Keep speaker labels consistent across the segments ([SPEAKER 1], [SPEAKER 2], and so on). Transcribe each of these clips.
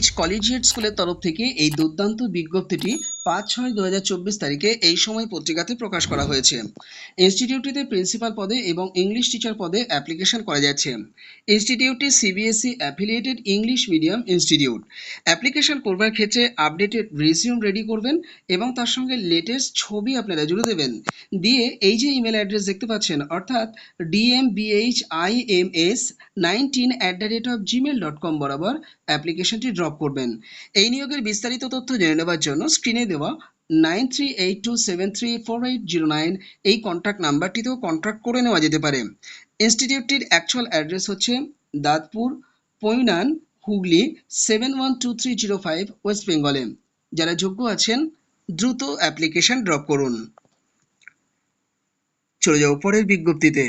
[SPEAKER 1] ডিএমবিএইচ collegiate স্কুলের তরফ থেকে এই দুর্দান্ত বিজ্ঞপ্তিটি পাঁচ ছয় দু তারিখে এই সময় পত্রিকাতে প্রকাশ করা হয়েছে। ইনস্টিটিউটটিতে প্রিন্সিপাল পদে এবং ইংলিশ টিচার পদে অ্যাপ্লিকেশন করা যাচ্ছে। ইনস্টিটিউটটি CBSE affiliated English medium institute application করবার ক্ষেত্রে আপডেটেড রিজিউম রেডি করবেন এবং তার সঙ্গে লেটেস্ট ছবি আপনারা জুড়ে দেবেন। দিয়ে এই যে ইমেল অ্যাড্রেস দেখতে পাচ্ছেন, অর্থাৎ DMBH IMS nineteen at the rate of Gmail dot com বরাবর অ্যাপ্লিকেশনটি ড্রপ করবেন। এই নিয়োগের বিস্তারিত তথ্য জেনে নেওয়ার জন্য স্ক্রিনে দেওয়া nine three eight two seven three four eight zero nine এই কন্ট্যাক্ট নাম্বারটিতেও কন্ট্যাক্ট করে নেওয়া যেতে পারে। ইনস্টিটিউটটির অ্যাকচুয়াল অ্যাড্রেস হচ্ছে Dantpur, Painan, Hooghly, seven one two three zero five West বেঙ্গলে। যারা যোগ্য আছেন, দ্রুত অ্যাপ্লিকেশন ড্রপ করুন। চলে যাও পরের বিজ্ঞপ্তিতে।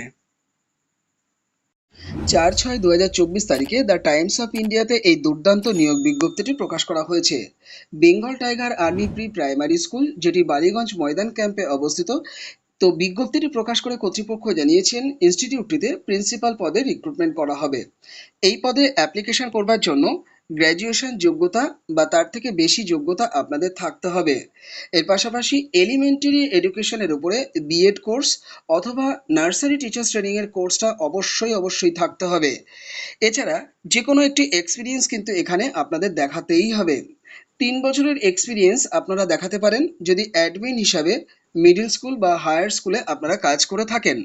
[SPEAKER 1] চার ছয় দু তারিখে দ্য টাইমস অফ ইন্ডিয়াতে এই দুর্দান্ত নিয়োগ বিজ্ঞপ্তিটি প্রকাশ করা হয়েছে। Bengal Tiger Army pre primary school, যেটি বালিগঞ্জ ময়দান ক্যাম্পে অবস্থিত, তো বিজ্ঞপ্তিটি প্রকাশ করে কর্তৃপক্ষ জানিয়েছেন, ইনস্টিটিউটটিতে প্রিন্সিপাল পদে রিক্রুটমেন্ট করা হবে। এই পদে অ্যাপ্লিকেশন করবার জন্য গ্র্যাজুয়েশন যোগ্যতা বা তার থেকে বেশি যোগ্যতা আপনাদের থাকতে হবে। এর পাশাপাশি এলিমেন্টারি এডুকেশনের উপরে বিএড কোর্স অথবা নার্সারি টিচার্স ট্রেনিংয়ের কোর্সটা অবশ্যই অবশ্যই থাকতে হবে। এছাড়া যে কোনো একটি এক্সপিরিয়েন্স কিন্তু এখানে আপনাদের দেখাতেই হবে। তিন বছরের এক্সপিরিয়েন্স আপনারা দেখাতে পারেন যদি অ্যাডমিন হিসাবে মিডল স্কুল বা হায়ার স্কুলে আপনারা কাজ করে থাকেন।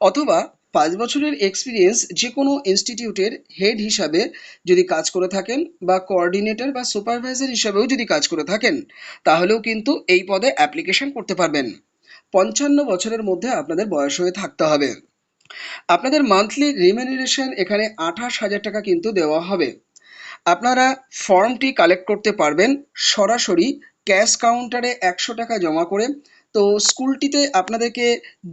[SPEAKER 1] অথবা পাঁচ বছরের এক্সপিরিয়েন্স যে কোনো ইনস্টিটিউটের হেড হিসাবে যদি কাজ করে থাকেন বা কোঅর্ডিনেটর বা সুপারভাইজার হিসাবেও যদি কাজ করে থাকেন, তাহলেও কিন্তু এই পদে অ্যাপ্লিকেশন করতে পারবেন। পঞ্চান্ন বছরের মধ্যে আপনাদের বয়স হয়ে থাকতে হবে। আপনাদের মান্থলি রিমিনারেশন এখানে আঠাশ হাজার টাকা কিন্তু দেওয়া হবে। আপনারা ফর্মটি কালেক্ট করতে পারবেন সরাসরি ক্যাশ কাউন্টারে একশো টাকা জমা করে তো স্কুলটিতে আপনাদেরকে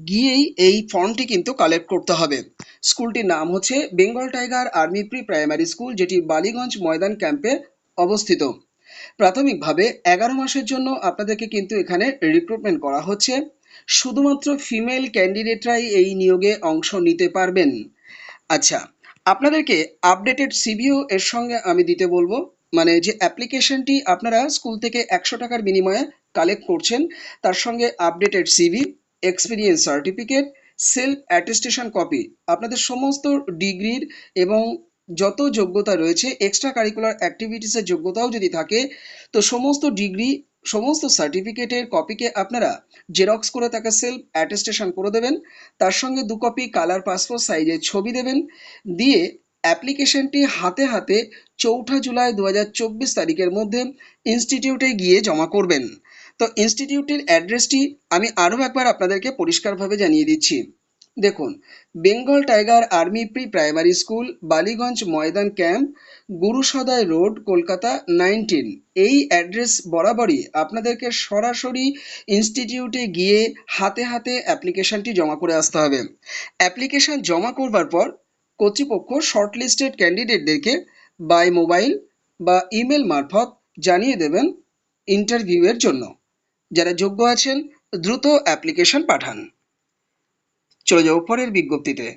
[SPEAKER 1] গিয়েই এই ফর্মটি কিন্তু কালেক্ট করতে হবে। স্কুলটির নাম হচ্ছে Bengal Tiger Army pre primary school, যেটি বালিগঞ্জ ময়দান ক্যাম্পে অবস্থিত। প্রাথমিকভাবে এগারো মাসের জন্য আপনাদেরকে কিন্তু এখানে রিক্রুটমেন্ট করা হচ্ছে। শুধুমাত্র ফিমেল ক্যান্ডিডেটরাই এই নিয়োগে অংশ নিতে পারবেন। আচ্ছা আপনাদেরকে আপডেটেড সিভিও এর সঙ্গে আমি দিতে বলব। মানে যে অ্যাপ্লিকেশনটি আপনারা স্কুল থেকে একশো টাকার বিনিময়ে কালেক্ট করছেন, তার সঙ্গে updated CV experience certificate self attestation copy আপনাদের সমস্ত ডিগ্রির এবং যত যোগ্যতা রয়েছে এক্সট্রা কারিকুলার অ্যাক্টিভিটিসের যোগ্যতাও যদি থাকে, তো সমস্ত ডিগ্রি সমস্ত সার্টিফিকেটের কপিকে আপনারা জেরক্স করে তাকে সেলফ অ্যাটেস্টেশন করে দেবেন, তার সঙ্গে দু কপি কালার পাসপোর্ট সাইজের ছবি দেবেন, দিয়ে অ্যাপ্লিকেশনটি হাতে হাতে চৌঠা জুলাই দু হাজার চব্বিশ তারিখের মধ্যে ইনস্টিটিউটে গিয়ে জমা করবেন। তো ইনস্টিটিউটের অ্যাড্রেসটি আমি আরও একবার আপনাদেরকে পরিষ্কারভাবে জানিয়ে দিচ্ছি। দেখুন Bengal Tiger Army pre primary school Ballygunge Maidan camp Gurusaday road Kolkata nineteen এই অ্যাড্রেস বরাবরই আপনাদেরকে সরাসরি ইনস্টিটিউটে গিয়ে হাতে হাতে অ্যাপ্লিকেশনটি জমা করে আসতে হবে। অ্যাপ্লিকেশন জমা করবার পর কর্তৃপক্ষ শর্টলিস্টেড ক্যান্ডিডেটদেরকে বাই মোবাইল বা ইমেল মারফত জানিয়ে দেবেন ইন্টারভিউয়ের জন্য। যারা যোগ্য আছেন, দ্রুত অ্যাপ্লিকেশন পাঠান। চলে যাও পরের বিজ্ঞপ্তিতে।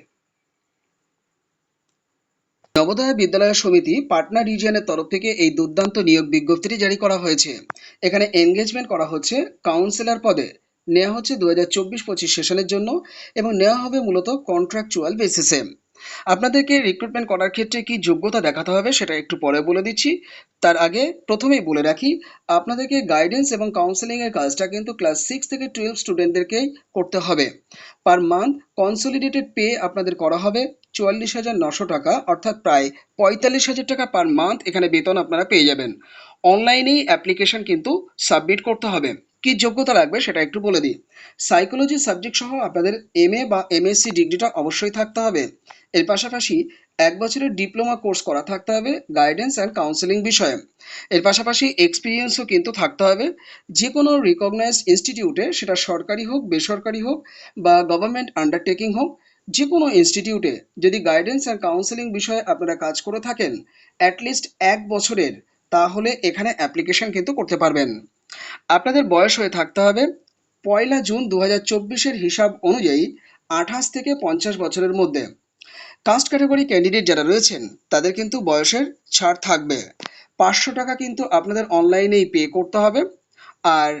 [SPEAKER 1] নবোদয় বিদ্যালয় সমিতি পাটনা রিজিয়নের তরফ থেকে এই দুর্দান্ত নিয়োগ বিজ্ঞপ্তিটি জারি করা হয়েছে। এখানে এনগেজমেন্ট করা হচ্ছে কাউন্সিলর পদে। নেওয়া হচ্ছে দু হাজার চব্বিশ পঁচিশ সেশনের জন্য এবং নেওয়া হবে মূলত কন্ট্রাকচুয়াল বেসিসে আপনাদেরকে রিক্রুটমেন্ট করার ক্ষেত্রে কি যোগ্যতা দেখাতে হবে সেটা একটু পরে বলে দিচ্ছি। তার আগে প্রথমেই বলে রাখি, আপনাদেরকে গাইডেন্স এবং কাউন্সেলিংয়ের কাজটা কিন্তু ক্লাস সিক্স থেকে টুয়েলভ স্টুডেন্টদেরকেই করতে হবে। পার মান্থ কনসলিডেটেড পে আপনাদের করা হবে চুয়াল্লিশ হাজার নশো টাকা, অর্থাৎ প্রায় পঁয়তাল্লিশ হাজার টাকা পার মান্থ এখানে বেতন আপনারা পেয়ে যাবেন। অনলাইনেই অ্যাপ্লিকেশন কিন্তু সাবমিট করতে হবে। কি যোগ্যতা লাগবে সেটা একটু বলে দিই। সাইকোলজি সাবজেক্ট সহ আপনাদের এমএ বা এমএসসি ডিগ্রিটা অবশ্যই থাকতে হবে। এর পাশাপাশি এক বছরের ডিপ্লোমা কোর্স করা থাকতে হবে গাইডেন্স অ্যান্ড কাউন্সেলিং বিষয়ে। এর পাশাপাশি এক্সপিরিয়েন্সও কিন্তু থাকতে হবে। যে কোনো রিকগনাইজড ইনস্টিটিউটে সেটা সরকারি হোক, বেসরকারি হোক বা গভর্নমেন্ট আন্ডারটেকিং হোক যে কোনো ইনস্টিটিউটে যদি গাইডেন্স অ্যান্ড কাউন্সেলিং বিষয়ে আপনারা কাজ করে থাকেন অ্যাটলিস্ট এক বছরের, তাহলে এখানে অ্যাপ্লিকেশন কিন্তু করতে পারবেন। আপনাদের বয়স হয়ে থাকতে হবে পয়লা জুন দু হাজার হিসাব অনুযায়ী আঠাশ থেকে পঞ্চাশ বছরের মধ্যে। কাস্ট ক্যাটাগরি ক্যান্ডিডেট যারা রয়েছেন, তাদের কিন্তু বয়সের ছাড় থাকবে। পাঁচশো টাকা কিন্তু আপনাদের অনলাইনেই পে করতে হবে। আর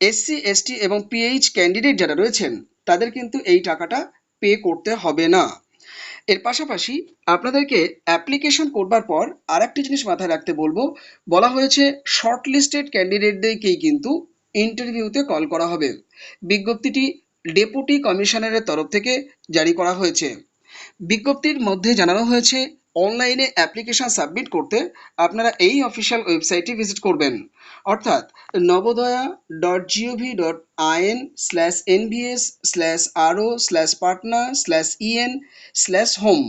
[SPEAKER 1] এসসি এসটি এবং পিএইচ ক্যান্ডিডেট যারা রয়েছেন, তাদের কিন্তু এই টাকাটা পে করতে হবে না। এর পাশাপাশি আপনাদেরকে অ্যাপ্লিকেশন করবার পর আরেকটি জিনিস মাথায় রাখতে বলব। বলা হয়েছে শর্ট লিস্টেড ক্যান্ডিডেটদেরকেই কিন্তু ইন্টারভিউতে কল করা হবে। বিজ্ঞপ্তিটি ডেপুটি কমিশনারের তরফ থেকে জারি করা হয়েছে। বিজ্ঞপ্তির মধ্যে জানানো হয়েছে, অনলাইনে অ্যাপ্লিকেশন সাবমিট করতে আপনারা এই অফিসিয়াল ওয়েবসাইটটি ভিজিট করবেন। অর্থাৎ Navodaya dot GOV dot IN slash NVS slash RO slash partner slash EN slash home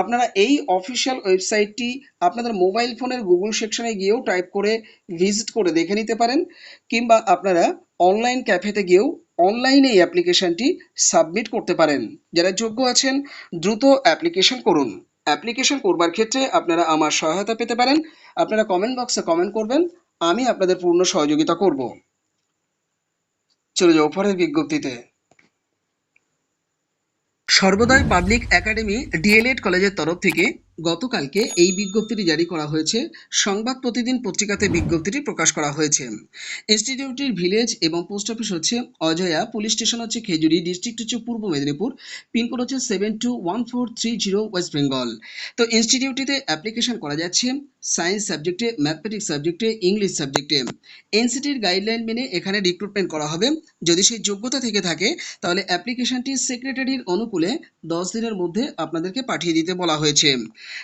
[SPEAKER 1] আপনারা এই অফিসিয়াল ওয়েবসাইটটি আপনাদের মোবাইল ফোনের গুগল সেকশনে গিয়েও টাইপ করে ভিজিট করে দেখে নিতে পারেন, কিংবা আপনারা অনলাইন ক্যাফেতে গিয়েও অনলাইনে এই অ্যাপ্লিকেশনটি সাবমিট করতে পারেন। যারা যোগ্য আছেন, দ্রুত অ্যাপ্লিকেশন করুন। অ্যাপ্লিকেশন করবার ক্ষেত্রে আপনারা আমার সহায়তা পেতে পারেন। আপনারা কমেন্ট বক্সে কমেন্ট করবেন, আমি আপনাদের পূর্ণ সহযোগিতা করব। চলে যাও পরের বিজ্ঞপ্তিতে। সর্বদয় পাবলিক একাডেমি ডিএলএড কলেজের তরফ থেকে গতকালকে এই বিজ্ঞপ্তিটি জারি করা হয়েছে। সংবাদ প্রতিদিন পত্রিকাতে বিজ্ঞপ্তিটি প্রকাশ করা হয়েছে। ইনস্টিটিউটের ভিলেজ এবং পোস্ট অফিস হচ্ছে অজয়া, পুলিশ স্টেশন হচ্ছে খেজুরি, ডিস্ট্রিক্ট হচ্ছে পূর্ব মেদিনীপুর, পিনকোড হচ্ছে seven two one four three zero West Bengal. তো ইনস্টিটিউটটিতে অ্যাপ্লিকেশন করা যাচ্ছে। সায়েন্স সাবজেক্টে ম্যাথমেটিক্স সাবজেক্টে ইংলিশ সাবজেক্টে এনসিটির গাইডলাইন মেনে এখানে রিক্রুটমেন্ট করা হবে। যদি সেই যোগ্যতা থেকে থাকে, তাহলে অ্যাপ্লিকেশনটি সেক্রেটারির অনুকূলে দশ দিনের মধ্যে আপনাদেরকে পাঠিয়ে দিতে বলা হয়েছে।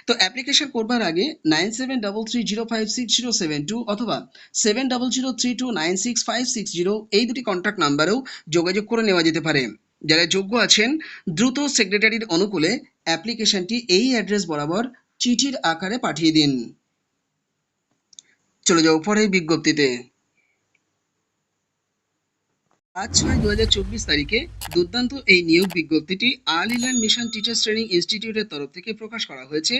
[SPEAKER 1] তো অ্যাপ্লিকেশন করবার আগে nine seven double three zero five six zero seven two অথবা seven double zero three two nine six five six zero এই দুটি কন্ট্যাক্ট নাম্বারেও যোগাযোগ করে নেওয়া যেতে পারে। যারা যোগ্য আছেন, দ্রুত সেক্রেটারির অনুকূলে অ্যাপ্লিকেশনটি এই অ্যাড্রেস বরাবর চিঠির আকারে পাঠিয়ে দিন। চলে যাও পরের বিজ্ঞপ্তিতে। আজ ছয় দু তারিখে দুর্দান্ত এই নিয়োগ বিজ্ঞপ্তিটি Al Ilan mission teachers training ইনস্টিটিউটের তরফ থেকে প্রকাশ করা হয়েছে।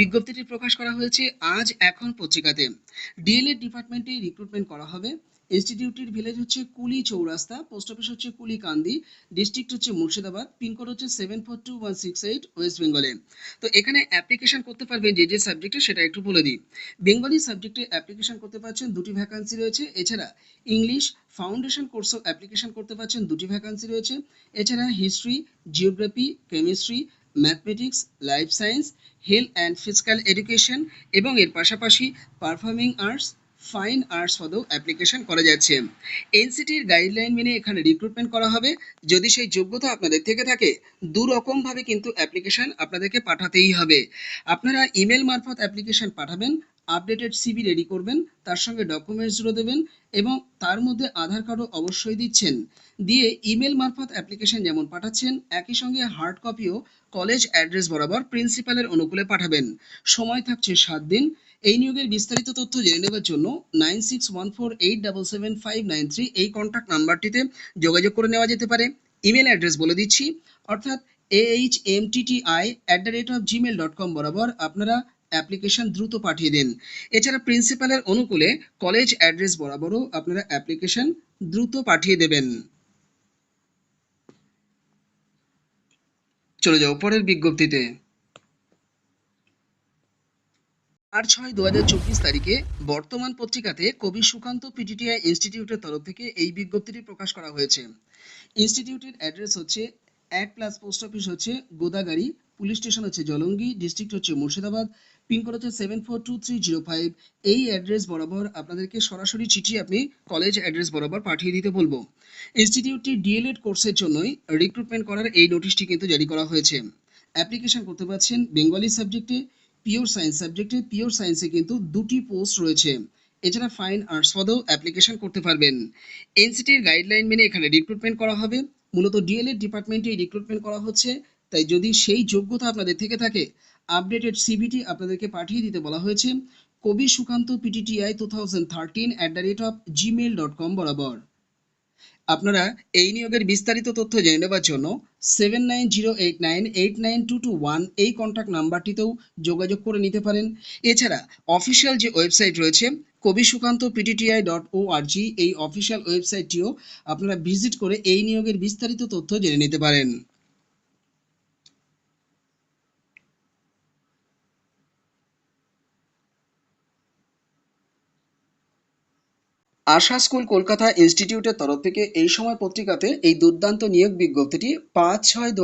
[SPEAKER 1] বিজ্ঞপ্তিটি প্রকাশ করা হয়েছে আজ এখন পত্রিকাতে। ডিএলএড ডিপার্টমেন্টে রিক্রুটমেন্ট করা হবে। ইনস্টিটিউটের ভিলেজ হচ্ছে কুলি চৌরাস্তা, পোস্ট অফিস হচ্ছে কুলি কান্দি, ডিস্ট্রিক্ট হচ্ছে মুর্শিদাবাদ পিনকোড হচ্ছে seven four two one six eight West বেঙ্গলে তো এখানে অ্যাপ্লিকেশন করতে পারবেন যে যে সাবজেক্টে সেটা একটু বলে দিই। বেঙ্গলি সাবজেক্টে অ্যাপ্লিকেশন করতে পারছেন দুটি ভ্যাকান্সি রয়েছে, এছাড়া ইংলিশ ফাউন্ডেশন কোর্সও অ্যাপ্লিকেশন করতে পারছেন দুটি ভ্যাকান্সি রয়েছে, এছাড়া history geography chemistry mathematics life science health and physical education এবং এর পাশাপাশি পারফর্মিং আর্টস ফাইন আর্টস পদেও অ্যাপ্লিকেশন করা যাচ্ছে। এনসিটির গাইডলাইন মেনে এখানে রিক্রুটমেন্ট করা হবে। যদি সেই যোগ্যতা আপনাদের থেকে থাকে দু রকমভাবে কিন্তু অ্যাপ্লিকেশন আপনাদেরকে পাঠাতেই হবে। আপনারা ইমেল মারফত অ্যাপ্লিকেশন পাঠাবেন আপডেটেড সিবি রেডি করবেন, তার সঙ্গে ডকুমেন্টসগুলো দেবেন এবং তার মধ্যে আধার কার্ডও অবশ্যই দিচ্ছেন। দিয়ে ইমেল মারফত অ্যাপ্লিকেশন যেমন পাঠাচ্ছেন, একই সঙ্গে হার্ড কপিও কলেজ অ্যাড্রেস বরাবর প্রিন্সিপালের অনুকূলে পাঠাবেন। সময় থাকছে সাত দিন। এই নিয়োগের বিস্তারিত তথ্য জেনে নেওয়ার জন্য nine six one four eight double seven five nine three এই কন্ট্যাক্ট নাম্বারটিতে যোগাযোগ করে নেওয়া যেতে পারে। ইমেল অ্যাড্রেস বলে দিচ্ছি, অর্থাৎ H M T T I at the rate of Gmail dot com বরাবর আপনারা অ্যাপ্লিকেশন দ্রুত পাঠিয়ে দিন। এছাড়া প্রিন্সিপালের অনুকূলে কলেজ অ্যাড্রেস বরাবরও আপনারা অ্যাপ্লিকেশন দ্রুত পাঠিয়ে দেবেন। চলে যাও পরের বিজ্ঞপ্তিতে। আট ছয় দু তারিখে বর্তমান পত্রিকাতে কবি সুকান্ত পিটিটিআই ইনস্টিটিউটের তরফ থেকে এই বিজ্ঞপ্তিটি প্রকাশ করা হয়েছে। ইনস্টিটিউটের অ্যাড্রেস হচ্ছে এক প্লাস পোস্ট অফিস হচ্ছে গোদাগাড়ি, পুলিশ স্টেশন হচ্ছে জলঙ্গি, ডিস্ট্রিক্ট হচ্ছে মুর্শিদাবাদ পিনকোড হচ্ছে seven four two three zero five. এই অ্যাড্রেস বরাবর আপনাদেরকে সরাসরি চিঠি আপনি কলেজ অ্যাড্রেস বরাবর পাঠিয়ে দিতে বলব। ইনস্টিটিউটটি ডিএলএড কোর্সের জন্যই রিক্রুটমেন্ট করার এই নোটিশটি কিন্তু জারি করা হয়েছে। অ্যাপ্লিকেশন করতে পারছেন বেঙ্গলি সাবজেক্টে পিওর সায়েন্স সাবজেক্টে পিওর সায়েন্সে কিন্তু দুটি পোস্ট রয়েছে। এছাড়া ফাইন আর্টস পদেও অ্যাপ্লিকেশন করতে পারবেন। এনসিটির গাইডলাইন মেনে এখানে রিক্রুটমেন্ট করা হবে। মূলত ডিএলএড ডিপার্টমেন্টে রিক্রুটমেন্ট করা হচ্ছে। তাই যদি সেই যোগ্যতা আপনাদের থেকে থাকে আপডেটেড সিবিটি আপনাদেরকে পাঠিয়ে দিতে বলা হয়েছে। Kabi Sukanta PTTI two thousand thirteen at the rate of Gmail dot com বরাবর। আপনারা এই নিয়োগের বিস্তারিত তথ্য জেনে নেওয়ার জন্য seven nine zero eight nine eight nine two two one এই কন্ট্যাক্ট নাম্বারটিতেও যোগাযোগ করে নিতে পারেন। এছাড়া অফিসিয়াল যে ওয়েবসাইট রয়েছে কবি Sukanta PTTI dot O G এই অফিসিয়াল ওয়েবসাইটটিও আপনারা ভিজিট করে এই নিয়োগের বিস্তারিত তথ্য জেনে নিতে পারেন। আশা স্কুল কলকাতা ইনস্টিটিউটের তরফ থেকে এই সময় পত্রিকাতে এই দুর্দান্ত নিয়োগ বিজ্ঞপ্তিটি পাঁচ ছয় দু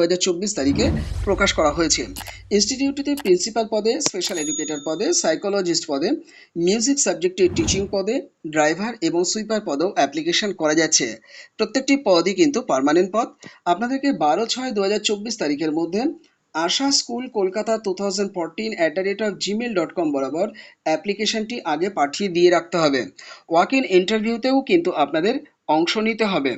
[SPEAKER 1] তারিখে প্রকাশ করা হয়েছে। ইনস্টিটিউটটিতে প্রিন্সিপাল পদে, স্পেশাল এডুকেটর পদে, সাইকোলজিস্ট পদে, মিউজিক সাবজেক্টের টিচিং পদে, ড্রাইভার এবং সুইপার পদেও অ্যাপ্লিকেশন করা যাচ্ছে। প্রত্যেকটি পদই কিন্তু পার্মানেন্ট পদ। আপনাদেরকে বারো ছয় দু তারিখের মধ্যে Asha school Kolkata two thousand fourteen at the rate of Gmail dot com বরাবর অ্যাপ্লিকেশনটি আগে পাঠিয়ে দিয়ে রাখতে হবে। ওয়াক ইন ইন্টারভিউতেও কিন্তু আপনাদের অংশ নিতে হবে।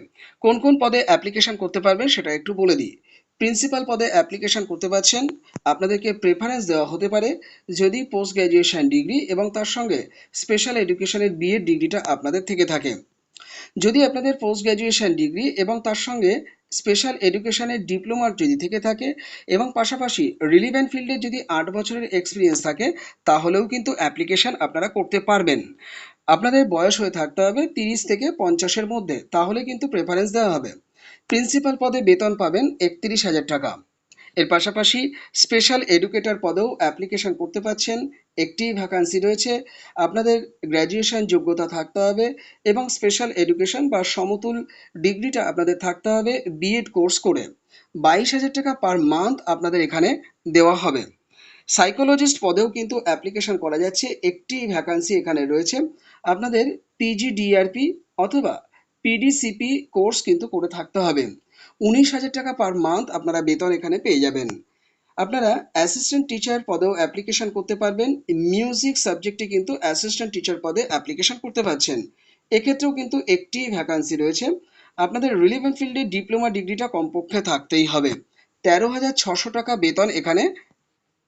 [SPEAKER 1] কোন কোন পদে অ্যাপ্লিকেশন করতে পারবেন সেটা একটু বলে দিই। প্রিন্সিপাল পদে অ্যাপ্লিকেশন করতে পারছেন, আপনাদেরকে প্রেফারেন্স দেওয়া হতে পারে। যদি পোস্ট গ্র্যাজুয়েশন ডিগ্রি এবং তার সঙ্গে স্পেশাল এডুকেশনের বিএড ডিগ্রিটা আপনাদের থেকে থাকে। যদি আপনাদের পোস্ট গ্র্যাজুয়েশন ডিগ্রি এবং তার সঙ্গে স্পেশাল এডুকেশনের ডিপ্লোমার যদি থেকে থাকে এবং পাশাপাশি রিলিভেন্ট ফিল্ডে যদি আট বছরের এক্সপিরিয়েন্স থাকে, তাহলেও কিন্তু অ্যাপ্লিকেশান আপনারা করতে পারবেন। আপনাদের বয়স হয়ে থাকতে হবে তিরিশ থেকে পঞ্চাশের মধ্যে, তাহলে কিন্তু প্রেফারেন্স দেওয়া হবে। প্রিন্সিপাল পদে বেতন পাবেন একত্রিশ হাজার টাকা। এর পাশাপাশি স্পেশাল এডুকেটর পদেও অ্যাপ্লিকেশন করতে পারছেন। একটি ভ্যাকান্সি রয়েছে। আপনাদের গ্র্যাজুয়েশন যোগ্যতা থাকতে হবে এবং স্পেশাল এডুকেশন বা সমতুল ডিগ্রিটা আপনাদের থাকতে হবে বিএড কোর্স করে। বাইশ হাজার টাকা পার মান্থ আপনাদের এখানে দেওয়া হবে। সাইকোলজিস্ট পদেও কিন্তু অ্যাপ্লিকেশন করা যাচ্ছে। একটি ভ্যাকান্সি এখানে রয়েছে। আপনাদের পিজি ডিআরপি অথবা পিডিসিপি কোর্স কিন্তু করে থাকতে হবে। উনিশ হাজার টাকা পার মান্থ আপনারা বেতন এখানে পেয়ে যাবেন। আপনারা অ্যাসিস্ট্যান্ট টিচার পদেও অ্যাপ্লিকেশন করতে পারবেন। মিউজিক সাবজেক্টে কিন্তু অ্যাসিস্ট্যান্ট টিচার পদে অ্যাপ্লিকেশন করতে পারছেন। এক্ষেত্রেও কিন্তু একটি ভ্যাকান্সি রয়েছে। আপনাদের রিলিভেন্ট ফিল্ডে ডিপ্লোমা ডিগ্রিটা কমপক্ষে থাকতেই হবে। তেরো হাজার ছশো টাকা বেতন এখানে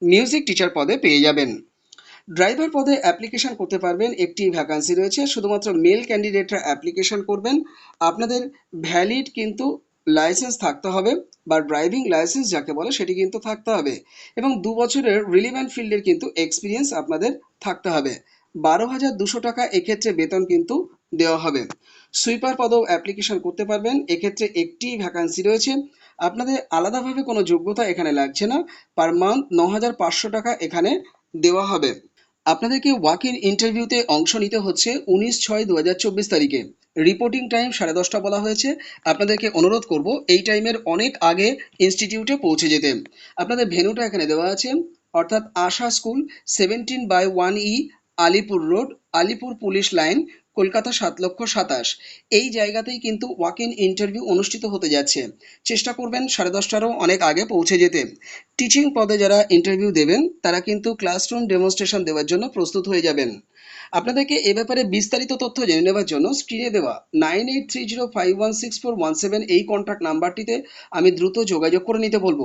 [SPEAKER 1] মিউজিক টিচার পদে পেয়ে যাবেন। ড্রাইভার পদে অ্যাপ্লিকেশন করতে পারবেন, একটি ভ্যাকান্সি রয়েছে। শুধুমাত্র মেল ক্যান্ডিডেটরা অ্যাপ্লিকেশন করবেন। আপনাদের ভ্যালিড কিন্তু লাইসেন্স থাকতে হবে, বা ড্রাইভিং লাইসেন্স যাকে বলে সেটি কিন্তু থাকতে হবে। এবং দু বছরের রিলিভেন্ট ফিল্ডের কিন্তু এক্সপিরিয়েন্স আপনাদের থাকতে হবে। বারো হাজার দুশো টাকা এক্ষেত্রে বেতন কিন্তু দেওয়া হবে। সুইপার পদেও অ্যাপ্লিকেশন করতে পারবেন। এক্ষেত্রে একটি ভ্যাকান্সি রয়েছে। আপনাদের আলাদাভাবে কোনো যোগ্যতা এখানে লাগছে না। পার মান্থ ন হাজার পাঁচশো টাকা এখানে দেওয়া হবে। আপনাদেরকে ওয়াক ইন ইন্টারভিউতে অংশ নিতে হচ্ছে উনিশ ছয় দু তারিখে। রিপোর্টিং টাইম সাড়ে দশটা বলা হয়েছে। আপনাদেরকে অনুরোধ করব এই টাইমের অনেক আগে ইনস্টিটিউটে পৌঁছে যেতে। আপনাদের ভেনুটা এখানে দেওয়া আছে। অর্থাৎ Asha school seventeen by one E Alipur road Alipur police line Kolkata সাত লক্ষ সাতাশ। এই জায়গাতেই কিন্তু ওয়াক ইন ইন্টারভিউ অনুষ্ঠিত হতে যাচ্ছে। চেষ্টা করবেন সাড়ে দশটারও অনেক আগে পৌঁছে যেতে। টিচিং পদে যারা ইন্টারভিউ দেবেন, তারা কিন্তু ক্লাসরুম ডেমনস্ট্রেশন দেওয়ার জন্য প্রস্তুত হয়ে যাবেন। আপনাদেরকে এ ব্যাপারে বিস্তারিত তথ্য জেনে নেওয়ার জন্য স্ক্রিনে দেওয়া nine eight three zero five one six four one seven এই কন্ট্যাক্ট নাম্বারটিতে আমি দ্রুত যোগাযোগ করে নিতে বলব।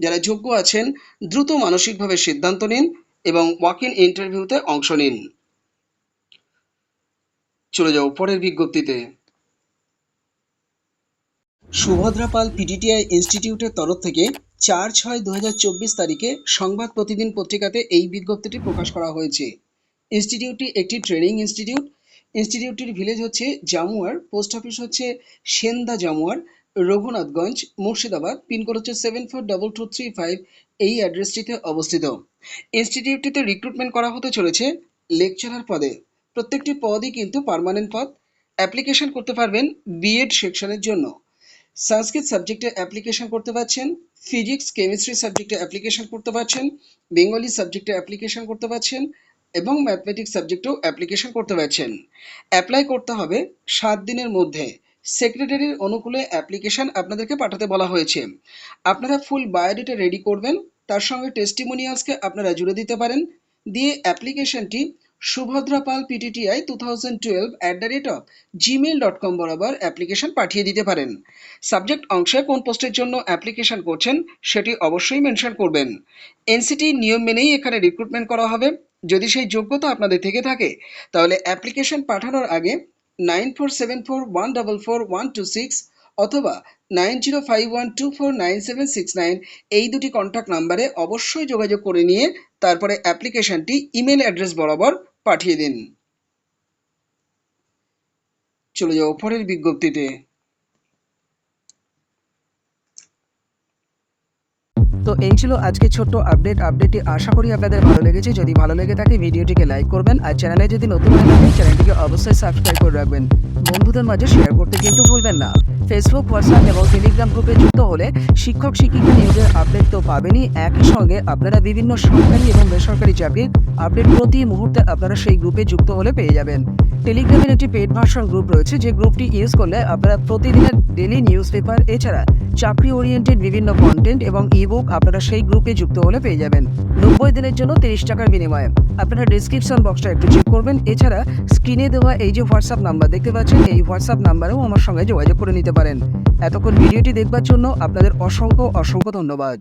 [SPEAKER 1] যারা যোগ্য আছেন, দ্রুত মানসিকভাবে সিদ্ধান্ত নিন এবং ওয়াক ইন ইন্টারভিউতে অংশ নিন। চলে যাও পরের বিজ্ঞপ্তিতে। সুভদ্রা পাল পিডিটিআই ইনস্টিটিউটের তরফ থেকে চার ছয় দু তারিখে সংবাদ প্রতিদিন পত্রিকাতে এই বিজ্ঞপ্তিটি প্রকাশ করা হয়েছে। ইনস্টিটিউটটি একটি ট্রেনিং ইনস্টিটিউট। ইনস্টিটিউটটির ভিলেজ হচ্ছে জামুয়ার, পোস্ট অফিস হচ্ছে সেন্দা জামুয়ার, রঘুনাথগঞ্জ, মুর্শিদাবাদ, পিনকোড হচ্ছে seven four double two three five এই অ্যাড্রেসটিতে অবস্থিত। ইনস্টিটিউটটিতে রিক্রুটমেন্ট করা হতে চলেছে লেকচারার পদে। প্রত্যেকটি পদই কিন্তু পার্মানেন্ট পদ। অ্যাপ্লিকেশন করতে পারবেন বিএড সেকশনের জন্য। সংস্কৃত সাবজেক্টে অ্যাপ্লিকেশন করতে পারছেন ফিজিক্স কেমিস্ট্রি সাবজেক্টে অ্যাপ্লিকেশন করতে পারছেন বেঙ্গলি সাবজেক্টে অ্যাপ্লিকেশন করতে পারছেন এবং ম্যাথমেটিক্স সাবজেক্টেও অ্যাপ্লিকেশন করতে পারছেন। অ্যাপ্লাই করতে হবে সাত দিনের মধ্যে। সেক্রেটারির অনুকূলে অ্যাপ্লিকেশন আপনাদেরকে পাঠাতে বলা হয়েছে। আপনারা ফুল বায়োডেটা রেডি করবেন, তার সঙ্গে টেস্টিমোনিয়ালসকে আপনারা জুড়ে দিতে পারেন। দিয়ে অ্যাপ্লিকেশনটি Subhadra Pal PTTI two thousand twelve at the rate of Gmail dot com বরাবর অ্যাপ্লিকেশন পাঠিয়ে দিতে পারেন। সাবজেক্ট অংশে কোন পোস্টের জন্য অ্যাপ্লিকেশন করছেন সেটি অবশ্যই মেনশন করবেন। এনসিটি নিয়ম মেনেই এখানে রিক্রুটমেন্ট করা হবে। যদি সেই যোগ্যতা আপনাদের থেকে থাকে, তাহলে অ্যাপ্লিকেশন পাঠানোর আগে nine four seven four one double four one two six অথবা nine zero five one two four nine seven six nine এই দুটি কন্ট্যাক্ট নাম্বারে অবশ্যই যোগাযোগ করে নিয়ে তারপরে অ্যাপ্লিকেশনটি ইমেল অ্যাড্রেস বরাবর পাঠিয়ে দিন। চলে যাও পরের বিজ্ঞপ্তিতে।
[SPEAKER 2] তো এই ছিল আজকে ছোট্ট আপডেট আপডেটটি আশা করি আপনাদের ভালো লেগেছে। যদি ভালো লেগে থাকে, ভিডিওটিকে লাইক করবেন আর চ্যানেলে যদি নতুন হয়ে থাকেন চ্যানেলটিকে অবশ্যই সাবস্ক্রাইব করে রাখবেন। বন্ধুদের মাঝে শেয়ার করতে কিন্তু ভুলবেন না। ফেসবুক হোয়াটসঅ্যাপ এবং টেলিগ্রাম গ্রুপে যুক্ত হলে শিক্ষক, শিক্ষিকা নিয়োগের আপডেট তো পাবেনই। একই সঙ্গে আপনারা বিভিন্ন সরকারি এবং বেসরকারি চাকরির আপডেট প্রতি মুহূর্তে আপনারা সেই গ্রুপে যুক্ত হলে পেয়ে যাবেন। টেলিগ্রামের একটি পেড ভার্সন গ্রুপ রয়েছে, যে গ্রুপটি ইউজ করলে আপনারা প্রতিদিনের ডেলি নিউজ পেপার এছাড়া চাকরি ওরিয়েন্টেড বিভিন্ন কন্টেন্ট এবং ইবুক আপনারা সেই গ্রুপে যুক্ত হলে পেয়ে যাবেন। নব্বই দিনের জন্য তিরিশ টাকার বিনিময়ে। আপনারা ডিসক্রিপশন বক্সটা একটু চেক করবেন। এছাড়া স্ক্রিনে দেওয়া এই যে হোয়াটসঅ্যাপ নাম্বার দেখতে পাচ্ছেন, এই হোয়াটসঅ্যাপ নাম্বারেও আমার সঙ্গে যোগাযোগ করে নিতে পারেন। এতক্ষণ ভিডিওটি দেখবার জন্য আপনাদের অসংখ্য অসংখ্য ধন্যবাদ।